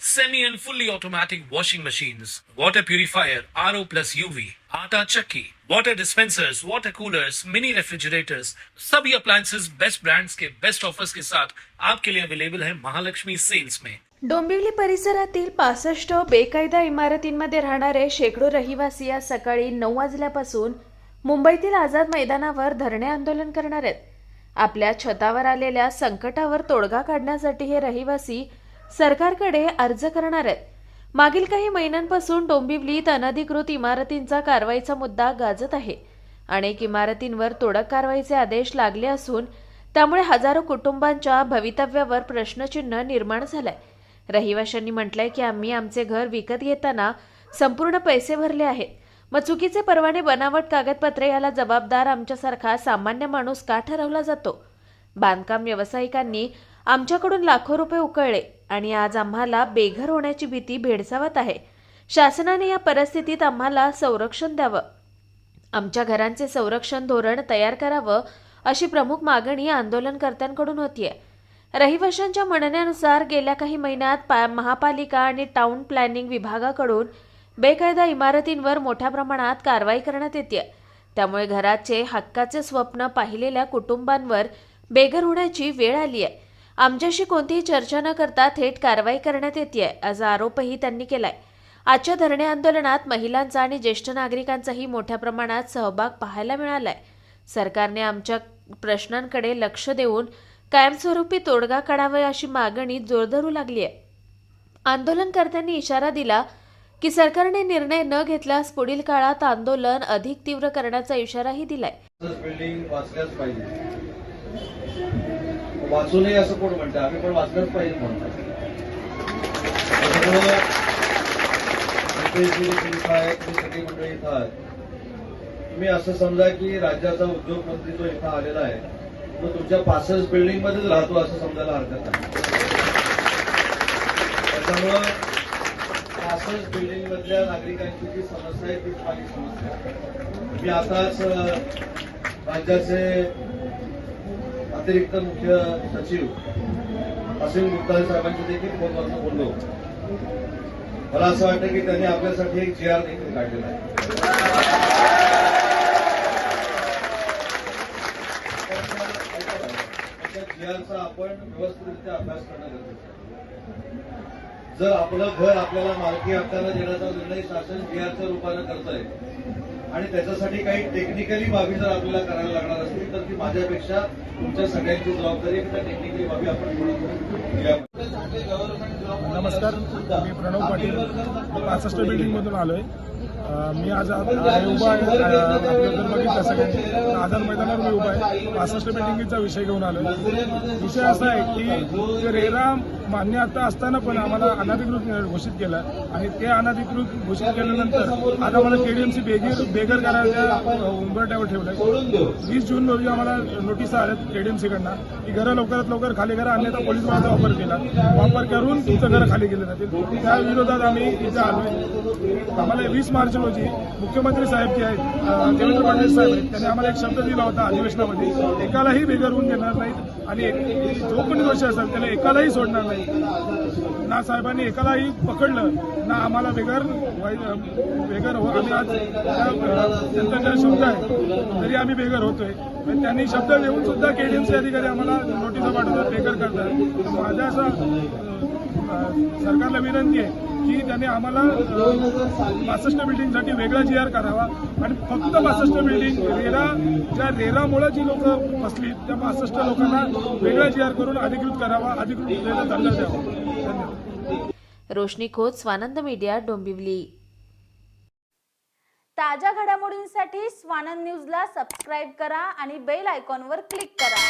semi and fully automatic washing machines, water purifier, RO plus UV, आटा चक्की, water dispensers, water coolers, mini refrigerators, सभी appliances best brands के best offers के साथ आपके लिए अवेलेबल है महालक्ष्मी सेल्स में डोंबिवली परिसरातील पासष्ट बेकायदा इमारतींमध्ये राहणारे शेकडो रहिवासी आज सकाळी नऊ वाजल्यापासून मुंबईतील आझाद मैदानावर धरणे आंदोलन करणार आहेत. आपल्या छतावर आलेल्या संकटावर तोडगा काढण्यासाठी हे रहिवासी सरकारकडे अर्ज करणार आहेत. मागील काही महिन्यांपासून डोंबिवलीत अनधिकृत इमारतींचा कारवाईचा मुद्दा गाजत आहे. अनेक इमारतींवर तोडक कारवाईचे आदेश लागले असून त्यामुळे हजारो कुटुंबांच्या भवितव्यावर प्रश्नचिन्ह निर्माण झालंय. रहिवाशांनी म्हटलंय की आम्ही आमचे घर विकत घेताना संपूर्ण पैसे भरले आहेत. मग चुकीचे परवाने बनावट कागदपत्रे याला जबाबदार आमच्यासारखा सामान्य माणूस का ठरवला जातो? बांधकाम व्यावसायिकांनी आमच्याकडून लाखो रुपये उकळले आणि आज आम्हाला बेघर होण्याची भीती भेडसावत आहे. शासनाने या परिस्थितीत आम्हाला संरक्षण द्यावं. आमच्या घरांचे संरक्षण धोरण तयार करावं अशी प्रमुख मागणी आंदोलनकर्त्यांकडून होतीये. रहिवाशांच्या म्हणण्यानुसार गेल्या काही महिन्यात पा महापालिका आणि टाउन प्लॅनिंग विभागाकडून बेकायदा इमारतींवर मोठ्या प्रमाणात कारवाई करण्यात येते त्यामुळे घराचे हक्काचे स्वप्न पाहिलेल्या कुटुंबांवर बेघर होण्याची वेळ आली आहे आमच्याशी कोणतीही चर्चा न करता थेट कारवाई करण्यात येते असा आरोपही त्यांनी केलाय. आजच्या धरणे आंदोलनात महिलांचा आणि ज्येष्ठ नागरिकांचाही मोठ्या प्रमाणात सहभाग पाहायला मिळालाय. सरकारने आमच्या प्रश्नांकडे लक्ष देऊन कायमस्वरूपी तोडगा काढावा अशी मागणी जोर धरू लागली आहे आंदोलनकर्त्यांनी इशारा दिला की सरकारने निर्णय न घेतल्यास पुढील काळात आंदोलन अधिक तीव्र करण्याचा इशाराही दिलाय. वाचू नये असं कोण म्हणतं? आम्ही पण वाचलंच पाहिजे म्हणतात सगळी मंडळी इथं आहेत तुम्ही असं समजा की राज्याचा उद्योगमंत्री जो इथं आलेला आहे तो तुमच्या पासष्ट बिल्डिंग मध्येच राहतो असं समजायला हरकत नाही. त्याच्यामुळं पासष्ट बिल्डिंग मधल्या नागरिकांची जी समस्या आहे तीच माझी समस्या मी आताच राज्याचे अतिरिक्त मुख्य सचिव असीम गुप्ता साहेबांशी देखील फोनवरनं बोललो. मला असं वाटतं की त्यांनी आपल्यासाठी एक जी आर देखील काढलेला आहे. जी आरचा आपण व्यवस्थितरित्या अभ्यास करणं गरजेचं जर आपलं घर आपल्याला मालकी हक्कानं देण्याचा निर्णय शासन जी आरच्या रूपानं करत आहे आणि त्याच्यासाठी काही टेक्निकली बाबी जर आपल्याला करायला लागणार असतील तर ती माझ्यापेक्षा तुमच्या सगळ्यांची जबाबदारी त्या टेक्निकली बाबी आपण पूर्ण करून नमस्कार मी प्रणव पाटील. पासष्ट बिल्डिंगमधून आलो आहे मी आज आहे उभा आहे. आ- बघितलं सगळ्यांनी मैदानावर मी उभा आहे. पासष्ट बिल्डिंगचा विषय घेऊन आलो विषय असा आहे की रेरा मान्य आता असताना पण आम्हाला अनाधिकृत घोषित केलं आणि ते अनाधिकृत घोषित केल्यानंतर आता आम्हाला केडीएमसी बेगर बेगर करायला उंबरट्यावर ठेवलं वीस जून रोजी आम्हाला नोटीस आल्या केडीएमसीकडनं की घरं लवकरात लवकर खाली करा अन्यथा पोलीस बळाचा वापर केला. वापर करून तुमचं घर खाली गेले जातील. त्या विरोधात आम्ही इथे आलो आम्हाला वीस मार्च रोजी मुख्यमंत्री साहेब जे आहेत देवेंद्र फडणवीस साहेब त्यांनी आम्हाला एक शब्द दिला होता अधिवेशनामध्ये एकालाही बेघर होऊन देणार नाहीत. आणि एक- जो पण दोषी असेल त्याला एकालाही सोडणार नाही. ना साहेबांनी एकालाही पकडलं ना आम्हाला वेगर व्हाय- हो आम्ही आज त्यांचा शब्द आहे तरी आम्ही बेगर होतोय. पण त्यांनी शब्द देऊन सुद्धा केडीएमसी अधिकारी आम्हाला नोटीस पाठवतात बेगर करतात. माझ्या असं सरकारला विनंती आहे की त्याने आम्हाला पासष्ट बिल्डिंगसाठी वेगळा जी आर करावा आणि फक्त पासष्ट बिल्डिंग रेरा ज्या रेरामुळे जी लोक फसली त्या पासष्ट लोकांना वेगळा जी आर करून अधिकृत करावा अधिकृत दंड द्यावा. रोशनी खोत स्वानंद मीडिया डोंबिवली. ताज्या घडामोडींसाठी स्वानंद न्यूजला सबस्क्राईब करा आणि बेल आयकॉनवर क्लिक करा.